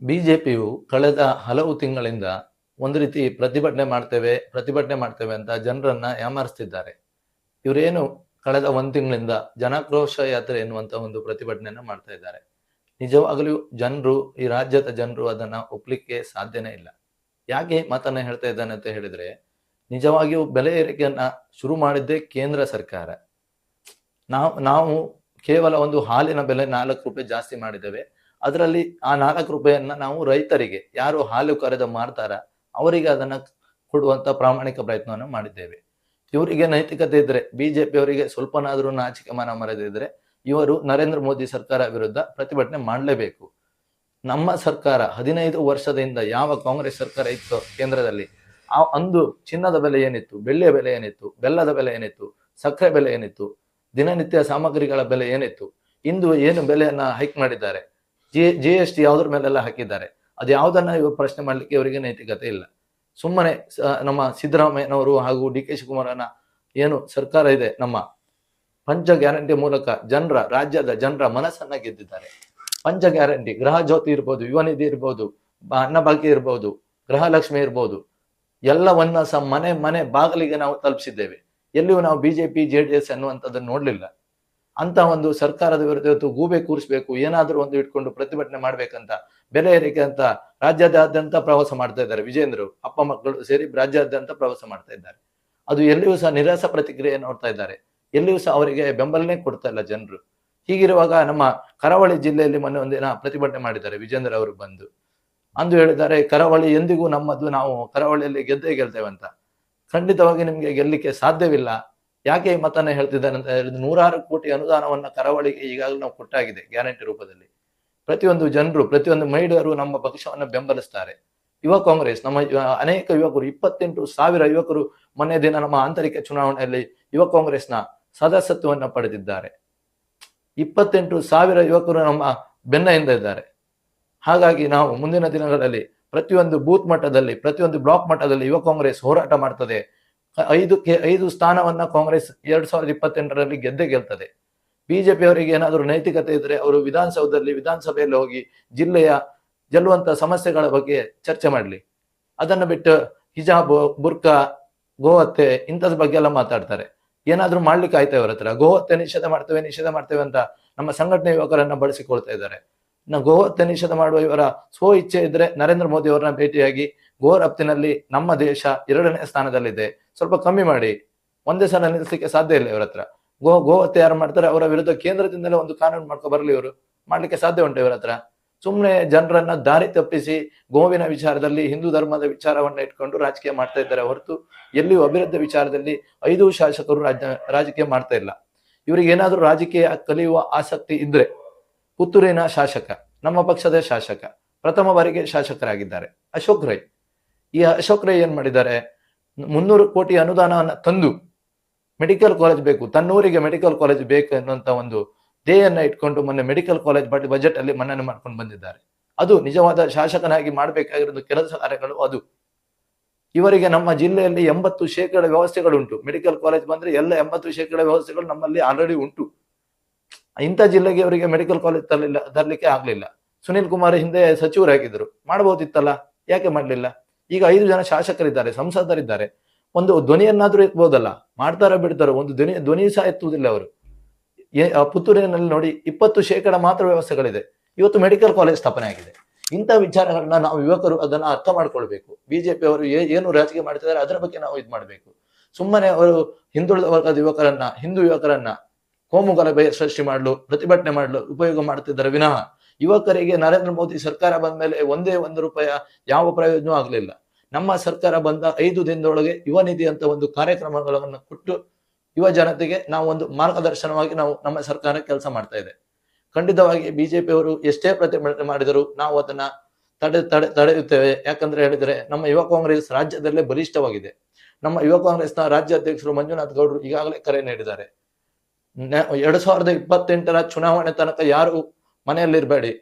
ಬಿಜೆಪಿಯು ಕಳೆದ ಹಲವು ತಿಂಗಳಿಂದ ಒಂದು ರೀತಿ ಪ್ರತಿಭಟನೆ ಮಾಡ್ತೇವೆ ಪ್ರತಿಭಟನೆ ಮಾಡ್ತೇವೆ ಅಂತ ಜನರನ್ನ ಯಾಮಾರಿಸ್ತಿದ್ದಾರೆ. ಇವರೇನು ಕಳೆದ ಒಂದು ತಿಂಗಳಿಂದ ಜನಾಕ್ರೋಶ ಯಾತ್ರೆ ಎನ್ನುವಂತ ಒಂದು ಪ್ರತಿಭಟನೆಯನ್ನ ಮಾಡ್ತಾ ಇದ್ದಾರೆ. ನಿಜವಾಗಲೂ ಜನರು, ಈ ರಾಜ್ಯದ ಜನರು ಅದನ್ನ ಒಪ್ಲಿಕ್ಕೆ ಸಾಧ್ಯನೇ ಇಲ್ಲ. ಯಾಕೆ ಮಾತನ್ನು ಹೇಳ್ತಾ ಇದ್ದಾನೆ ಅಂತ ಹೇಳಿದ್ರೆ, ನಿಜವಾಗಿಯೂ ಬೆಲೆ ಏರಿಕೆಯನ್ನ ಶುರು ಮಾಡಿದ್ದೇ ಕೇಂದ್ರ ಸರ್ಕಾರ. ನಾವು ನಾವು ಕೇವಲ ಒಂದು ಹಾಲಿನ ಬೆಲೆ ನಾಲ್ಕು ರೂಪಾಯಿ ಜಾಸ್ತಿ ಮಾಡಿದ್ದೇವೆ. ಅದರಲ್ಲಿ ಆ ನಾಲ್ಕು ರೂಪಾಯಿಯನ್ನ ನಾವು ರೈತರಿಗೆ, ಯಾರು ಹಾಲು ಕರೆದ ಮಾರ್ತಾರ, ಅವರಿಗೆ ಅದನ್ನ ಕೊಡುವಂತ ಪ್ರಾಮಾಣಿಕ ಪ್ರಯತ್ನವನ್ನು ಮಾಡಿದ್ದೇವೆ. ಇವರಿಗೆ ನೈತಿಕತೆ ಇದ್ರೆ, ಬಿಜೆಪಿ ಅವರಿಗೆ ಸ್ವಲ್ಪನಾದ್ರೂ ನಾಚಿಕೆ ಮಾನ ಮರೆದಿದ್ರೆ, ಇವರು ನರೇಂದ್ರ ಮೋದಿ ಸರ್ಕಾರ ವಿರುದ್ಧ ಪ್ರತಿಭಟನೆ ಮಾಡಲೇಬೇಕು. ನಮ್ಮ ಸರ್ಕಾರ ಹದಿನೈದು ವರ್ಷದಿಂದ ಯಾವ ಕಾಂಗ್ರೆಸ್ ಸರ್ಕಾರ ಇತ್ತು ಕೇಂದ್ರದಲ್ಲಿ, ಆ ಅಂದು ಚಿನ್ನದ ಬೆಲೆ ಏನಿತ್ತು, ಬೆಳ್ಳಿಯ ಬೆಲೆ ಏನಿತ್ತು, ಬೆಲ್ಲದ ಬೆಲೆ ಏನಿತ್ತು, ಸಕ್ಕರೆ ಬೆಲೆ ಏನಿತ್ತು, ದಿನನಿತ್ಯ ಸಾಮಗ್ರಿಗಳ ಬೆಲೆ ಏನಿತ್ತು, ಇಂದು ಏನು ಬೆಲೆಯನ್ನ ಹೈಕ್ ಮಾಡಿದ್ದಾರೆ ಜಿ ಜಿ ಎಸ್ ಟಿ ಯಾವುದ್ರ ಮೇಲೆಲ್ಲ ಹಾಕಿದ್ದಾರೆ. ಅದು ಯಾವುದನ್ನ ಇವರು ಪ್ರಶ್ನೆ ಮಾಡ್ಲಿಕ್ಕೆ ಇವರಿಗೆ ನೈತಿಕತೆ ಇಲ್ಲ. ಸುಮ್ಮನೆ ನಮ್ಮ ಸಿದ್ದರಾಮಯ್ಯನವರು ಹಾಗೂ ಡಿ ಕೆ ಶಿವಕುಮಾರನ ಏನು ಸರ್ಕಾರ ಇದೆ, ನಮ್ಮ ಪಂಚ ಗ್ಯಾರಂಟಿ ಮೂಲಕ ಜನರ, ರಾಜ್ಯದ ಜನರ ಮನಸ್ಸನ್ನ ಗೆದ್ದಿದ್ದಾರೆ. ಪಂಚ ಗ್ಯಾರಂಟಿ, ಗೃಹ ಜ್ಯೋತಿ ಇರ್ಬೋದು, ಯುವ ನಿಧಿ ಇರ್ಬೋದು ಅನ್ನಭಾಗ್ಯ ಇರ್ಬೋದು, ಗೃಹಲಕ್ಷ್ಮಿ ಇರ್ಬೋದು, ಎಲ್ಲವನ್ನ ಸಹ ಮನೆ ಮನೆ ಬಾಗಿಲಿಗೆ ನಾವು ತಲುಪಿಸಿದ್ದೇವೆ. ಎಲ್ಲಿಯೂ ನಾವು ಬಿಜೆಪಿ ಜೆ ಡಿ ಎಸ್ ಅನ್ನುವಂಥದ್ದನ್ನು ನೋಡ್ಲಿಲ್ಲ. ಅಂತ ಒಂದು ಸರ್ಕಾರದ ವಿರುದ್ಧ ಇವತ್ತು ಗೂಬೆ ಕೂರಿಸ್ಬೇಕು, ಏನಾದರೂ ಒಂದು ಇಟ್ಕೊಂಡು ಪ್ರತಿಭಟನೆ ಮಾಡ್ಬೇಕಂತ, ಬೆಲೆ ಏರಿಕೆ ಅಂತ ರಾಜ್ಯಾದ್ಯಂತ ಪ್ರವಾಸ ಮಾಡ್ತಾ ಇದ್ದಾರೆ ವಿಜೇಂದ್ರು, ಅಪ್ಪ ಮಕ್ಕಳು ಸೇರಿ ರಾಜ್ಯಾದ್ಯಂತ ಪ್ರವಾಸ ಮಾಡ್ತಾ ಇದ್ದಾರೆ. ಅದು ಎಲ್ಲಿಯೂ ಸಹ ನಿರಾಸ ಪ್ರತಿಕ್ರಿಯೆ ನೋಡ್ತಾ ಇದ್ದಾರೆ. ಎಲ್ಲಿಯೂ ಸಹ ಅವರಿಗೆ ಬೆಂಬಲನೇ ಕೊಡ್ತಾ ಇಲ್ಲ ಜನರು. ಹೀಗಿರುವಾಗ ನಮ್ಮ ಕರಾವಳಿ ಜಿಲ್ಲೆಯಲ್ಲಿ ಮೊನ್ನೆ ಒಂದಿನ ಪ್ರತಿಭಟನೆ ಮಾಡಿದ್ದಾರೆ ವಿಜೇಂದ್ರ ಅವರು ಬಂದು. ಅಂದು ಹೇಳಿದ್ದಾರೆ, ಕರಾವಳಿ ಎಂದಿಗೂ ನಮ್ಮದು ನಾವು ಕರಾವಳಿಯಲ್ಲಿ ಗೆದ್ದೇ ಗೆಲ್ತೇವೆ ಅಂತ ಖಂಡಿತವಾಗಿ ನಿಮಗೆ ಗೆಲ್ಲಿಕ್ಕೆ ಸಾಧ್ಯವಿಲ್ಲ. ಯಾಕೆ ಈ ಮತನ ಹೇಳ್ತಿದ್ದಾನೆ ಅಂತ ಹೇಳಿದ್ರೆ ನೂರಾರು ಕೋಟಿ ಅನುದಾನವನ್ನ ಕರಾವಳಿಗೆ ಈಗಾಗಲೇ ನಾವು ಕೊಟ್ಟಾಗಿದೆ ಗ್ಯಾರಂಟಿ ರೂಪದಲ್ಲಿ. ಪ್ರತಿಯೊಂದು ಜನರು, ಪ್ರತಿಯೊಂದು ಮಹಿಳೆಯರು ನಮ್ಮ ಪಕ್ಷವನ್ನು ಬೆಂಬಲಿಸ್ತಾರೆ. ಯುವ ಕಾಂಗ್ರೆಸ್, ನಮ್ಮ ಅನೇಕ ಯುವಕರು, ಇಪ್ಪತ್ತೆಂಟು ಸಾವಿರ ಯುವಕರು ಮೊನ್ನೆ ದಿನ ನಮ್ಮ ಆಂತರಿಕ ಚುನಾವಣೆಯಲ್ಲಿ ಯುವ ಕಾಂಗ್ರೆಸ್ನ ಸದಸ್ಯತ್ವವನ್ನು ಪಡೆದಿದ್ದಾರೆ. ಇಪ್ಪತ್ತೆಂಟು ಸಾವಿರ ಯುವಕರು ನಮ್ಮ ಬೆನ್ನ ಹಿಂದೆ ಇದ್ದಾರೆ. ಹಾಗಾಗಿ ನಾವು ಮುಂದಿನ ದಿನಗಳಲ್ಲಿ ಪ್ರತಿಯೊಂದು ಬೂತ್ ಮಟ್ಟದಲ್ಲಿ, ಪ್ರತಿಯೊಂದು ಬ್ಲಾಕ್ ಮಟ್ಟದಲ್ಲಿ ಯುವ ಕಾಂಗ್ರೆಸ್ ಹೋರಾಟ ಮಾಡ್ತದೆ ಐದಕ್ಕೆ ಐದು ಸ್ಥಾನವನ್ನ ಕಾಂಗ್ರೆಸ್ ಎರಡ್ ಸಾವಿರದ ಇಪ್ಪತ್ತೆಂಟರಲ್ಲಿ ಗೆದ್ದೆ ಗೆಲ್ತದೆ. ಬಿಜೆಪಿ ಅವರಿಗೆ ಏನಾದರೂ ನೈತಿಕತೆ ಇದ್ರೆ ಅವರು ವಿಧಾನಸೌಧದಲ್ಲಿ, ವಿಧಾನಸಭೆಯಲ್ಲಿ ಹೋಗಿ ಜಿಲ್ಲೆಯ ಗೆಲ್ಲುವಂತ ಸಮಸ್ಯೆಗಳ ಬಗ್ಗೆ ಚರ್ಚೆ ಮಾಡಲಿ. ಅದನ್ನ ಬಿಟ್ಟು ಹಿಜಾಬ್, ಬುರ್ಕಾ, ಗೋಹತ್ಯೆ ಇಂಥದ್ರ ಬಗ್ಗೆ ಎಲ್ಲ ಮಾತಾಡ್ತಾರೆ. ಏನಾದ್ರೂ ಮಾಡ್ಲಿಕ್ಕೆ ಆಯ್ತಾ ಇವ್ರ ಹತ್ರ? ಗೋಹತ್ಯೆ ನಿಷೇಧ ಮಾಡ್ತೇವೆ ನಿಷೇಧ ಮಾಡ್ತೇವೆ ಅಂತ ನಮ್ಮ ಸಂಘಟನೆ ಯುವಕರನ್ನ ಬಳಸಿಕೊಳ್ತಾ ಇದ್ದಾರೆ. ನಾ ಗೋಹತ್ಯೆ ನಿಷೇಧ ಮಾಡುವ ಇವರ ಸ್ವ ಇಚ್ಛೆ ಇದ್ರೆ ನರೇಂದ್ರ ಮೋದಿ ಅವರನ್ನ ಭೇಟಿಯಾಗಿ ಗೋ ರಫ್ತಿನಲ್ಲಿ ನಮ್ಮ ದೇಶ ಎರಡನೇ ಸ್ಥಾನದಲ್ಲಿದೆ. ಸ್ವಲ್ಪ ಕಮ್ಮಿ ಮಾಡಿ. ಒಂದೇ ಸಲ ನಿಲ್ಲಿಸಲಿಕ್ಕೆ ಸಾಧ್ಯ ಇಲ್ಲ ಇವರ ಹತ್ರ ಗೋ ಗೋಹತ್ಯೆ ಯಾರು ಮಾಡ್ತಾರೆ? ಅವರ ವಿರುದ್ಧ ಕೇಂದ್ರದಿಂದಲೇ ಒಂದು ಕಾನೂನು ಮಾಡ್ಕೊ ಬರಲಿ ಇವರು. ಮಾಡ್ಲಿಕ್ಕೆ ಸಾಧ್ಯ ಉಂಟು ಇವರ ಹತ್ರ ಸುಮ್ಮನೆ ಜನರನ್ನ ದಾರಿ ತಪ್ಪಿಸಿ ಗೋವಿನ ವಿಚಾರದಲ್ಲಿ ಹಿಂದೂ ಧರ್ಮದ ವಿಚಾರವನ್ನ ಇಟ್ಕೊಂಡು ರಾಜಕೀಯ ಮಾಡ್ತಾ ಇದ್ದಾರೆ ಹೊರತು ಎಲ್ಲಿಯೂ ಅಭಿವೃದ್ಧಿ ವಿಚಾರದಲ್ಲಿ ಐದು ಶಾಸಕರು ರಾಜ್ಯ ರಾಜಕೀಯ ಮಾಡ್ತಾ ಇಲ್ಲ. ಇವರಿಗೆ ಏನಾದ್ರೂ ರಾಜಕೀಯ ಕಲಿಯುವ ಆಸಕ್ತಿ ಇದ್ರೆ ಪುತ್ತೂರಿನ ಶಾಸಕ, ನಮ್ಮ ಪಕ್ಷದ ಶಾಸಕ, ಪ್ರಥಮ ಬಾರಿಗೆ ಶಾಸಕರಾಗಿದ್ದಾರೆ. ಅಶೋಕ್ ರೈ. ಈ ಅಶೋಕ್ ರೈ ಏನ್ ಮಾಡಿದ್ದಾರೆ? ಮುನ್ನೂರು ಕೋಟಿ ಅನುದಾನವನ್ನ ತಂದು ಮೆಡಿಕಲ್ ಕಾಲೇಜ್ ಬೇಕು. ತನ್ನೂರಿಗೆ ಮೆಡಿಕಲ್ ಕಾಲೇಜ್ ಬೇಕು ಅನ್ನುವಂತ ಒಂದು ಧ್ಯೇಯನ್ನ ಇಟ್ಕೊಂಡು ಮೊನ್ನೆ ಮೆಡಿಕಲ್ ಕಾಲೇಜ್ ಬಜೆಟ್ ಅಲ್ಲಿ ಮನ್ನಣೆ ಮಾಡ್ಕೊಂಡು ಬಂದಿದ್ದಾರೆ. ಅದು ನಿಜವಾದ ಶಾಸಕನಾಗಿ ಮಾಡಬೇಕಾಗಿರೋದು ಕೆಲಸ ಕಾರ್ಯಗಳು ಅದು. ಇವರಿಗೆ ನಮ್ಮ ಜಿಲ್ಲೆಯಲ್ಲಿ ಎಂಬತ್ತು ಶೇಕಡ ವ್ಯವಸ್ಥೆಗಳುಂಟು. ಮೆಡಿಕಲ್ ಕಾಲೇಜ್ ಬಂದ್ರೆ ಎಲ್ಲ ಎಂಬತ್ತು ಶೇಕಡ ವ್ಯವಸ್ಥೆಗಳು ನಮ್ಮಲ್ಲಿ ಆಲ್ರೆಡಿ ಉಂಟು. ಇಂಥ ಜಿಲ್ಲೆಗೆ ಅವರಿಗೆ ಮೆಡಿಕಲ್ ಕಾಲೇಜ್ ತರಲಿಲ್ಲ, ತರಲಿಕ್ಕೆ ಆಗ್ಲಿಲ್ಲ. ಸುನಿಲ್ ಕುಮಾರ್ ಹಿಂದೆ ಸಚಿವರಾಗಿದ್ದರು. ಮಾಡಬಹುದಿತ್ತಲ್ಲ ಯಾಕೆ ಮಾಡ್ಲಿಲ್ಲ? ಈಗ ಐದು ಜನ ಶಾಸಕರಿದ್ದಾರೆ, ಸಂಸದರಿದ್ದಾರೆ. ಒಂದು ಧ್ವನಿಯನ್ನಾದ್ರೂ ಎತ್ಬೋದಲ್ಲ, ಮಾಡ್ತಾರೋ ಬಿಡ್ತಾರೋ, ಒಂದು ಧ್ವನಿ ಧ್ವನಿ ಸಹ ಎತ್ತುವುದಿಲ್ಲ ಅವರು. ಪುತ್ತೂರಿನಲ್ಲಿ ನೋಡಿ ಇಪ್ಪತ್ತು ಶೇಕಡ ಮಾತ್ರ ವ್ಯವಸ್ಥೆಗಳಿದೆ. ಇವತ್ತು ಮೆಡಿಕಲ್ ಕಾಲೇಜ್ ಸ್ಥಾಪನೆ ಆಗಿದೆ. ಇಂಥ ವಿಚಾರಗಳನ್ನ ನಾವು ಯುವಕರು ಅದನ್ನ ಅರ್ಥ ಮಾಡ್ಕೊಳ್ಬೇಕು. ಬಿಜೆಪಿ ಅವರು ಏನು ರಾಜಕೀಯ ಮಾಡ್ತಿದ್ದಾರೆ, ಅದರ ಬಗ್ಗೆ ನಾವು ಇದು ಮಾಡಬೇಕು. ಸುಮ್ಮನೆ ಅವರು ಹಿಂದುಳಿದ ವರ್ಗದ ಯುವಕರನ್ನ, ಹಿಂದೂ ಯುವಕರನ್ನ ಕೋಮು ಗಲಭೆ ಸೃಷ್ಟಿ ಮಾಡಲು, ಪ್ರತಿಭಟನೆ ಮಾಡಲು, ಉಪಯೋಗ ಮಾಡ್ತಿದ್ದಾರೆ ವಿನಃ. ಯುವಕರಿಗೆ ನರೇಂದ್ರ ಮೋದಿ ಸರ್ಕಾರ ಬಂದ ಮೇಲೆ ಒಂದೇ ಒಂದು ರೂಪಾಯಿ ಯಾವ ಪ್ರಯೋಜನ ಆಗಲಿಲ್ಲ. ನಮ್ಮ ಸರ್ಕಾರ ಬಂದ ಐದು ದಿನದೊಳಗೆ ಯುವ ನಿಧಿ ಅಂತ ಒಂದು ಕಾರ್ಯಕ್ರಮಗಳನ್ನು ಕೊಟ್ಟು ಯುವ ಜನತೆಗೆ ನಾವು ಒಂದು ಮಾರ್ಗದರ್ಶನವಾಗಿ ನಾವು ನಮ್ಮ ಸರ್ಕಾರ ಕೆಲಸ ಮಾಡ್ತಾ ಇದೆ. ಖಂಡಿತವಾಗಿ ಬಿಜೆಪಿ ಅವರು ಎಷ್ಟೇ ಪ್ರತಿಭಟನೆ ಮಾಡಿದರೂ ನಾವು ಅದನ್ನ ತಡೆ ತಡೆ, ತಡೆಯುತ್ತೇವೆ. ಯಾಕಂದ್ರೆ ಹೇಳಿದ್ರೆ ನಮ್ಮ ಯುವ ಕಾಂಗ್ರೆಸ್ ರಾಜ್ಯದಲ್ಲೇ ಬಲಿಷ್ಠವಾಗಿದೆ. ನಮ್ಮ ಯುವ ಕಾಂಗ್ರೆಸ್ನ ರಾಜ್ಯಾಧ್ಯಕ್ಷರು ಮಂಜುನಾಥ್ ಗೌಡರು ಈಗಾಗಲೇ ಕರೆ ನೀಡಿದ್ದಾರೆ. ಎರಡ್ ಸಾವಿರದ ಇಪ್ಪತ್ತೆಂಟರ ಚುನಾವಣೆ ತನಕ ಯಾರು ಮನೆಯಲ್ಲಿರಬೇಡಿ.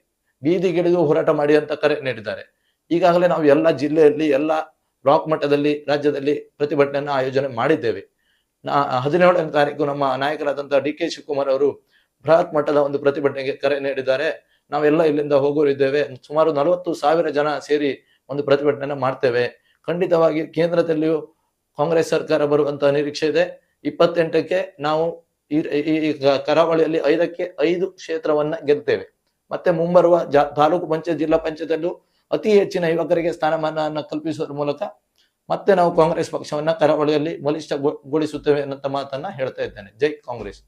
ಬೀದಿಗಿಳಿದು ಹೋರಾಟ ಮಾಡಿ ಅಂತ ಕರೆ ನೀಡಿದ್ದಾರೆ. ಈಗಾಗಲೇ ನಾವು ಎಲ್ಲ ಜಿಲ್ಲೆಯಲ್ಲಿ, ಎಲ್ಲ ಬ್ಲಾಕ್ ಮಟ್ಟದಲ್ಲಿ, ರಾಜ್ಯದಲ್ಲಿ ಪ್ರತಿಭಟನೆಯನ್ನು ಆಯೋಜನೆ ಮಾಡಿದ್ದೇವೆ. ನಾ- ಹದಿನೇಳನೇ ತಾರೀಕು ನಮ್ಮ ನಾಯಕರಾದಂತಹ ಡಿ ಕೆ ಶಿವಕುಮಾರ್ ಅವರು ಬೃಹತ್ ಮಟ್ಟದ ಒಂದು ಪ್ರತಿಭಟನೆಗೆ ಕರೆ ನೀಡಿದ್ದಾರೆ. ನಾವೆಲ್ಲ ಇಲ್ಲಿಂದ ಹೋಗೋರಿದ್ದೇವೆ. ಸುಮಾರು ನಲವತ್ತು ಸಾವಿರ ಜನ ಸೇರಿ ಒಂದು ಪ್ರತಿಭಟನೆಯನ್ನು ಮಾಡ್ತೇವೆ. ಖಂಡಿತವಾಗಿ ಕೇಂದ್ರದಲ್ಲಿಯೂ ಕಾಂಗ್ರೆಸ್ ಸರ್ಕಾರ ಬರುವಂತಹ ನಿರೀಕ್ಷೆ ಇದೆ. ಇಪ್ಪತ್ತೆಂಟಕ್ಕೆ ನಾವು ಈ ಕರಾವಳಿಯಲ್ಲಿ ಐದಕ್ಕೆ ಐದು ಕ್ಷೇತ್ರವನ್ನ ಗೆದ್ದೇವೆ ಮತ್ತೆ ಮುಂಬರುವ ಜಾ- ತಾಲೂಕು ಪಂಚಾಯತ್, ಜಿಲ್ಲಾ ಪಂಚಾಯತಲ್ಲೂ ಅತಿ ಹೆಚ್ಚಿನ ಯುವಕರಿಗೆ ಸ್ಥಾನಮಾನವನ್ನು ಕಲ್ಪಿಸುವ ಮೂಲಕ ಮತ್ತೆ ನಾವು ಕಾಂಗ್ರೆಸ್ ಪಕ್ಷವನ್ನ ಕರಾವಳಿಯಲ್ಲಿ ಬಲಿಷ್ಠಗೊಳಿಸುತ್ತೇವೆ ಅನ್ನೋ ಮಾತನ್ನ ಹೇಳ್ತಾ ಇದ್ದೇನೆ. ಜೈ ಕಾಂಗ್ರೆಸ್.